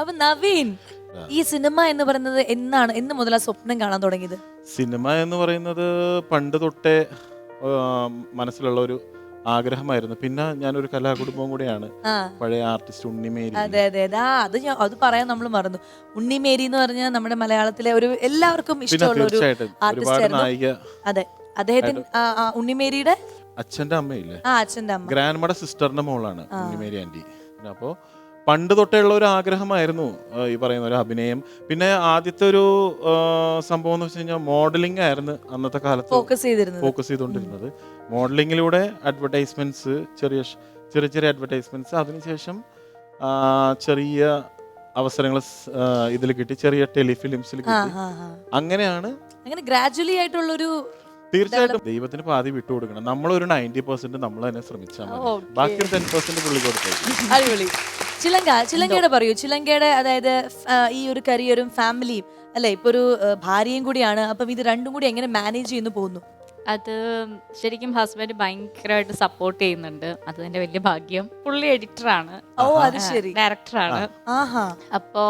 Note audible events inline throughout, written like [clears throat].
അപ്പൊ നവീൻ ഈ സിനിമ എന്ന് പറയുന്നത് എന്നാണ്? എന്ന് മുതലാ സ്വപ്നം കാണാൻ തുടങ്ങിയത്. സിനിമ എന്ന് പറയുന്നത് പണ്ട് തൊട്ടേ മനസ്സിലുള്ള ഒരു ആഗ്രഹമായിരുന്നു. പിന്നെ ഞാനൊരു കലാകുടുംബം കൂടെയാണ്. കൂടിയാണ് പഴയ ആർട്ടിസ്റ്റ് ഉണ്ണിമേരി. അതെ അതെ അതെ. ആ അത് ഞാൻ അത് പറയാൻ നമ്മൾ മറന്നു. ഉണ്ണിമേരി എന്ന് പറഞ്ഞാൽ നമ്മുടെ മലയാളത്തിലെ ഒരു എല്ലാവർക്കും ഇഷ്ടമുള്ള ഒരു ആർട്ടിസ്റ്റ് അതെ. അദ്ദേഹത്തിന് ഉണ്ണിമേരിയുടെ? അച്ഛന്റെ അമ്മയില്ലേ? ആ അച്ഛന്റെ അമ്മ. ഗ്രാൻഡ് മഡ സിസ്റ്ററിന്റെ മോളാണ് ഉണ്ണിമേരി ആന്റി അപ്പോൾ പണ്ട് തൊട്ടേ ഉള്ള ഒരു ആഗ്രഹമായിരുന്നു ഈ പറയുന്ന ഒരു അഭിനയം. പിന്നെ ആദ്യത്തെ ഒരു സംഭവം എന്ന് വെച്ച് കഴിഞ്ഞാൽ മോഡലിംഗ് ആയിരുന്നു അന്നത്തെ കാലത്ത് ഫോക്കസ് ചെയ്തിരുന്നത്. ഫോക്കസ് ചെയ്തുകൊണ്ടിരുന്നത്. മോഡലിങ്ങിലൂടെ അഡ്വർടൈസ്മെന്റ്സ് ചെറിയ ചെറിയ ചെറിയ അഡ്വർടൈസ്മെന്റ്സ് അതിനുശേഷം ചെറിയ അവസരങ്ങൾ ഇതിൽ കിട്ടി. ചെറിയ ടെലിഫിലിംസിൽ കിട്ടി. അങ്ങനെയാണ് അങ്ങനെ ഗ്രാജുവലി ആയിട്ടുള്ളൊരു തീർച്ചയായിട്ടും ദൈവത്തിന് പാതി വിട്ടു കൊടുക്കണം. നമ്മൾ ഒരു നയന്റി പെർസെന്റ് നമ്മൾ തന്നെ ശ്രമിച്ചാൽ. ബാക്കി ടെൻ പെർസെന്റ് പുള്ളി കൊടുത്തു ചിലങ്ക ചിലങ്കയുടെ പറയൂ. ചിലങ്കയുടെ അതായത് ഈ ഒരു കരിയറും ഫാമിലിയും അല്ലെ? ഇപ്പൊ ഒരു ഭാര്യയും കൂടിയാണ്. അപ്പം ഇത് രണ്ടും കൂടി എങ്ങനെ മാനേജ് ചെയ്യുന്നു പോകുന്നു? അത് ശരിക്കും ഹസ്ബൻഡ് ഭയങ്കരമായിട്ട് സപ്പോർട്ട് ചെയ്യുന്നുണ്ട്. അത് എന്റെ വലിയ ഭാഗ്യം. പുള്ളി എഡിറ്ററാണ് ഓ അത് ശരി. ഡയറക്ടറാണ് അപ്പോ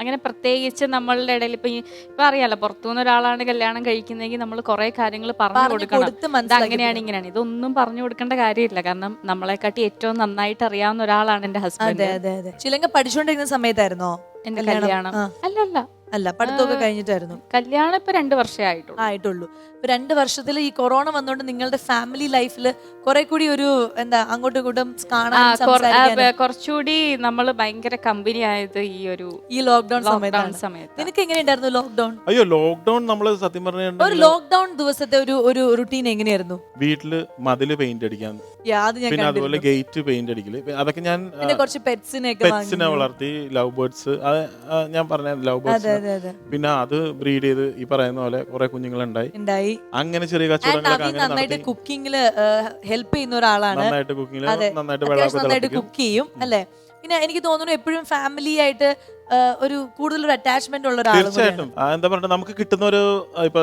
അങ്ങനെ പ്രത്യേകിച്ച് നമ്മളുടെ ഇടയിൽ ഇപ്പൊ ഇപ്പൊ അറിയാലോ പുറത്തുനിന്ന് ഒരാളാണ് കല്യാണം കഴിക്കുന്നതെങ്കിൽ നമ്മൾ കുറെ കാര്യങ്ങൾ പറഞ്ഞു കൊടുക്കണം. ഇത് അങ്ങനെയാണ് ഇങ്ങനെയാണ്. ഇതൊന്നും പറഞ്ഞു കൊടുക്കേണ്ട കാര്യമില്ല. കാരണം നമ്മളെക്കാട്ടി ഏറ്റവും നന്നായിട്ട് അറിയാവുന്ന ഒരാളാണ് എന്റെ ഹസ്ബൻഡ് ചിലങ്ക പഠിച്ചുകൊണ്ടിരിക്കുന്ന സമയത്തായിരുന്നോ? എന്റെ കല്യാണം? അല്ലല്ല. അല്ല പഠിത്തമൊക്കെ കഴിഞ്ഞിട്ടായിരുന്നു. കല്യാണം ഇപ്പൊ രണ്ട് വർഷമേ ആയിട്ടുള്ളൂ. ആയിട്ടുള്ളൂ. ഇപ്പൊ രണ്ട് വർഷത്തിൽ ഈ കൊറോണ വന്നോണ്ട് നിങ്ങളുടെ ഫാമിലി ലൈഫിൽ കുറെ കൂടി ഒരു എന്താ അങ്ങോട്ടും ഇങ്ങോട്ടും കാണാൻ കുറച്ചുകൂടി നമ്മൾ ഭയങ്കര കമ്പനി ആയത് ഈ ഒരു ഈ ലോക്ക്ഡൌൺ സമയത്ത് നിനക്ക് എങ്ങനെയുണ്ടായിരുന്നു ലോക്ക്ഡൌൺ അയ്യോ ലോക്ക്ഡൌൺ നമ്മൾ സത്യം ഒരു പറഞ്ഞിട്ടുണ്ടെങ്കിൽ ലോക്ക്ഡൌൺ ദിവസത്തെ ഒരു ഒരു റുട്ടീൻ എങ്ങനെയായിരുന്നു? വീട്ടിൽ മതിൽ പെയിന്റ് അടിക്കാൻ. യാ, അത് ഞാൻ പിന്നെ അതുപോലെ ഗേറ്റ് പെയിന്റ് അടിക്കൽ. അതൊക്കെ ഞാൻ പിന്നെ കുറച്ച് പെറ്റ്സിനെ പെറ്റ്സിനെ വളർത്തി ലവ് ബേർഡ്സ് ഞാൻ പറഞ്ഞ ലവ് ബേർഡ്സ് അതെ പിന്നെ അത് ബ്രീഡ് ചെയ്ത് ഈ പറയുന്ന പോലെ കുറെ കുഞ്ഞുങ്ങൾ ഉണ്ടായി. ഉണ്ടായി അങ്ങനെ ചെറിയ കച്ചവടങ്ങളൊക്കെ അങ്ങനെ നന്നായിട്ട് കുക്കിംഗിൽ ഹെൽപ്പ് ചെയ്യുന്ന ഒരാളാണ്. നന്നായിട്ട് കുക്കിംഗിൽ. നന്നായിട്ട് കുക്ക് ചെയ്യും അല്ലെ? പിന്നെ എനിക്ക് തോന്നുന്നു എപ്പോഴും ഫാമിലി ആയിട്ട് ഒരു കൂടുതൽ ഒരു അറ്റാച്ച്മെന്റ് ഉള്ള ഒരാൾ തീർച്ചയായിട്ടും. ആ, എന്താ പറയുക നമുക്ക് കിട്ടുന്ന ഒരു ആ, ഇപ്പൊ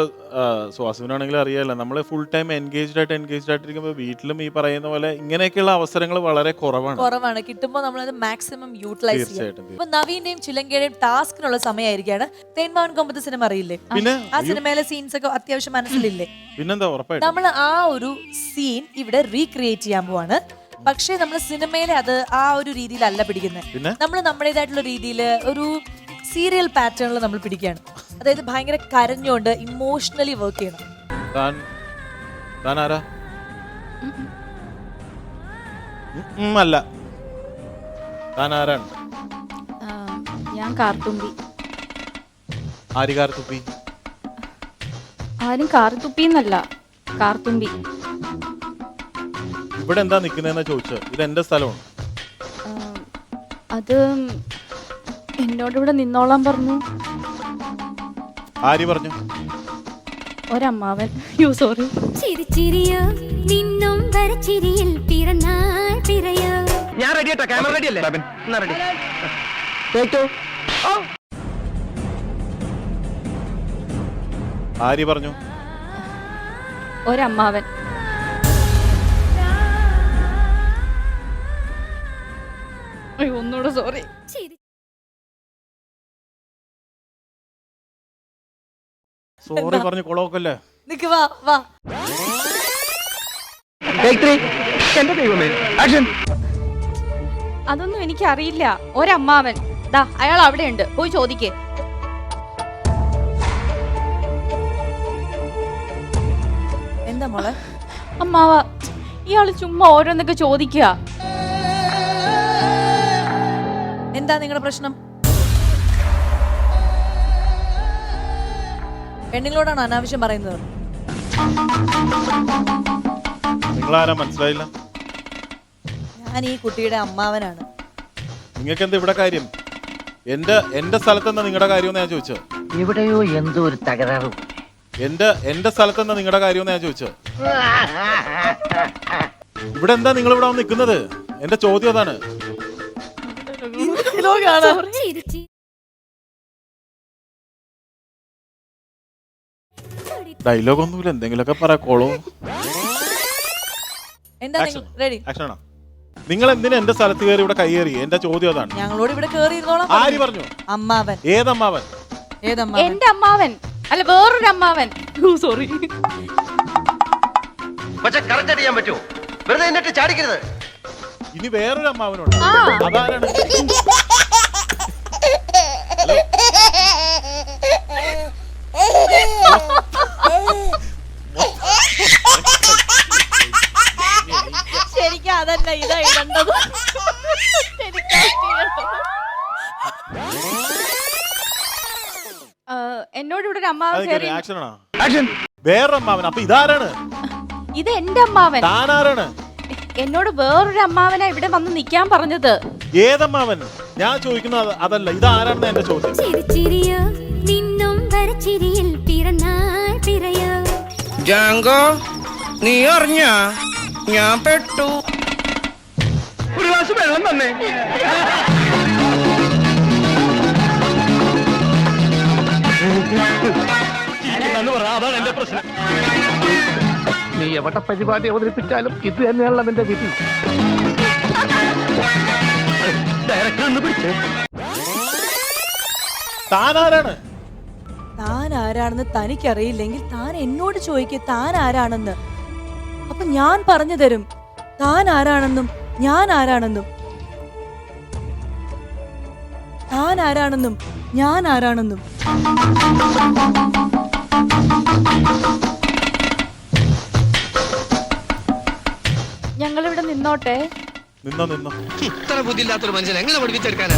സ്വാസിനാണെങ്കിൽ അറിയാലോ നമ്മൾ ഫുൾ ടൈം എൻഗേജ്ഡ് ആയിട്ട് എൻഗേജ്ഡ് ആയിട്ടിരിക്കുമ്പോൾ വീട്ടിലും ഈ പറയുന്ന പോലെ ഇങ്ങനെയൊക്കെയുള്ള അവസരങ്ങൾ വളരെ കുറവാണ്. കുറവാണ്. കിട്ടുമ്പോൾ നമ്മൾ അത് മാക്സിമം യൂട്ടിലൈസ് ചെയ്യും. തീർച്ചയായിട്ടും അപ്പൊ നവീന്റെയും ചിലങ്കയുടെയും ടാസ്കിനുള്ള സമയമായിരിക്കാണ് തേൻമാൻ കൊമ്പത്ത് സിനിമ അറിയില്ലേ? പിന്നെ ആ സിനിമയിലെ സീൻസ് ഒക്കെ അത്യാവശ്യം മനസ്സിലില്ലേ? [clears throat] പിന്നെന്താ ഉറപ്പായിട്ടും. നമ്മൾ ആ ഒരു സീൻ ഇവിടെ റീക്രിയേറ്റ് ചെയ്യാൻ പോവാണ്. പക്ഷേ നമ്മൾ സിനിമയിലെ അത് ആ ഒരു രീതിയിലല്ല പിടിക്കുന്നത് നമ്മൾ നമ്മുടേതായിട്ടുള്ള രീതിയിൽ ഒരു സീരിയൽ പാറ്റേണിൽ നമ്മൾ പിടിക്കുകയാണ് അതായത് ഭയങ്കര കരഞ്ഞുകൊണ്ട് ഇമോഷണലി വർക്ക് ചെയ്യണം. അല്ല. ഞാൻ കാർത്തുമ്പി? ആരും കാർത്തുപ്പി എന്നല്ല കാർത്തുമ്പി. ഇവിടെ എന്താ നിക്കുന്നതെന്നാ ചോദിച്ചത് ഇത് എന്റെ സ്ഥലമാണ്. അത് എന്നോട് ഇവിടെ നിന്നോളാൻ പറഞ്ഞു. ആര് പറഞ്ഞു? ഒരമ്മാവൻ. You sorry. ചിരിച്ചിരിയോ നിന്നും വരച്ചിരിയിൽ പിറന്നാൾ പിറയോ. ഞാൻ റെഡി ആട്ടോ ക്യാമറ റെഡി അല്ലേ? എന്നാ റെഡി ആര് പറഞ്ഞു? ഒരമ്മാവൻ. അയ്യോ ഒന്നുകൂടെ സോറി സോറി പറഞ്ഞു കുളമൊക്കല്ലേ നിക്ക് വാ വാ. എന്റെ ദൈവമേ ആക്ഷൻ അതൊന്നും എനിക്കറിയില്ല. ഒരമ്മാവൻ. ദാ അയാൾ അവിടെ ഉണ്ട് പോയി ചോദിക്കേ. എന്താ മോളെ? അമ്മാവ ഇയാൾ ചുമ്മാ ഓരോന്നൊക്കെ ചോദിക്കുക എന്താ നിങ്ങളുടെ പ്രശ്നം? പെണ്ണുങ്ങളോടാണ് അനാവശ്യം പറയുന്നത്? നിങ്ങളാരാ മനസ്സിലായില്ല? ഞാൻ ഈ കുട്ടിയുടെ അമ്മാവനാണ്. നിങ്ങൾക്ക് എന്താ ഇവിടെ കാര്യം? എന്റെ എന്റെ സ്ഥലത്ത് എന്താ നിങ്ങളുടെ കാര്യം ഞാൻ ചോദിച്ചത്? എവിടെയോ എന്തോ ഒരു തകരാറ് എന്റെ എന്റെ സ്ഥലത്ത് എന്താ നിങ്ങളുടെ കാര്യം ഞാൻ ചോദിച്ചത്? ഇവിടെ എന്താ നിങ്ങൾ ഇവിടെ വന്ന് നിൽക്കുന്നത്? എന്റെ ചോദ്യം അതാണ്. ചിരിച്ചി ഡയലോഗ് ഒന്നുമില്ല എന്തെങ്കിലുമൊക്കെ പറ കോളോ. എന്താ നിങ്ങൾ റെഡി നിങ്ങൾ എന്തിനാ എന്റെ സ്ഥലത്ത് കയറി ഇവിടെ കയ്യേറി എന്റെ ചോദ്യം അതാണ്. ഞങ്ങളോട് ഇവിടെ കേറി ഇരുന്നോളാം ആര് പറഞ്ഞു? അമ്മാവൻ. ഏതമ്മാവൻ? ഏതമ്മാവൻ? എന്റെ അമ്മാവൻ. അല്ല വേറൊരു അമ്മാവൻ സോറി പക്ഷെ കറക്റ്റ് ചെയ്യാൻ പറ്റുമോ? വെറുതെ എന്നിട്ട് ചാടിക്കരുത്. ഇനി വേറൊരു അമ്മാവനുണ്ട്. അതാരാണ്? എന്നോട് ഇവിടെ ഒരു അമ്മാവൻ കയറി വേറൊരു അമ്മാവൻ. അപ്പൊ ഇതാരാണ്? ഇത് എന്റെ അമ്മാവൻ. താനാരാണ്? എന്നോട് വേറൊരു അമ്മാവനാ ഇവിടെ വന്ന് നിക്കാൻ പറഞ്ഞത്. ഏതമ്മാവൻ? ഞാൻ ചോദിക്കുന്നത് അത് അതല്ല ഇതാരാണെന്ന് എന്റെ ചോദ്യം ചിരിച്ചിരിയോ നിന്നും വരച്ചിരിയിൽ പിറന്നാൽ പിറയോ. ജാങ്കോ നീ അറിഞ്ഞ? ഞാൻ പെട്ടു. ഒരു പ്രാവശ്യം വെള്ളം തന്നെ. അതാണ് എന്റെ പ്രശ്നം. നീ എവിടെ പരിപാടി അവതരിപ്പിച്ചാലും ഇത് തന്നെയാണല്ലോ നിന്റെ വിധി. ഡയറക്ടർ ഒന്ന് പിടിച്ചേ. താനാരാണ്? താൻ ആരാണെന്ന് തനിക്കറിയില്ലെങ്കിൽ താൻ എന്നോട് ചോദിക്കുക താൻ ആരാണെന്ന് അപ്പൊ ഞാൻ പറഞ്ഞു തരും. താൻ ആരാണെന്നും ഞാൻ ആരാണെന്നും താൻ ആരാണെന്നും ഞാൻ ആരാണെന്നും. ഞങ്ങളിവിടെ നിന്നോട്ടെ. നിന്നോ നിന്നോ. ഇത്ര ബുദ്ധിയില്ലാത്തൊരു മനുഷ്യൻ എങ്ങനെ പഠിപ്പിച്ചെടുക്കാനാ?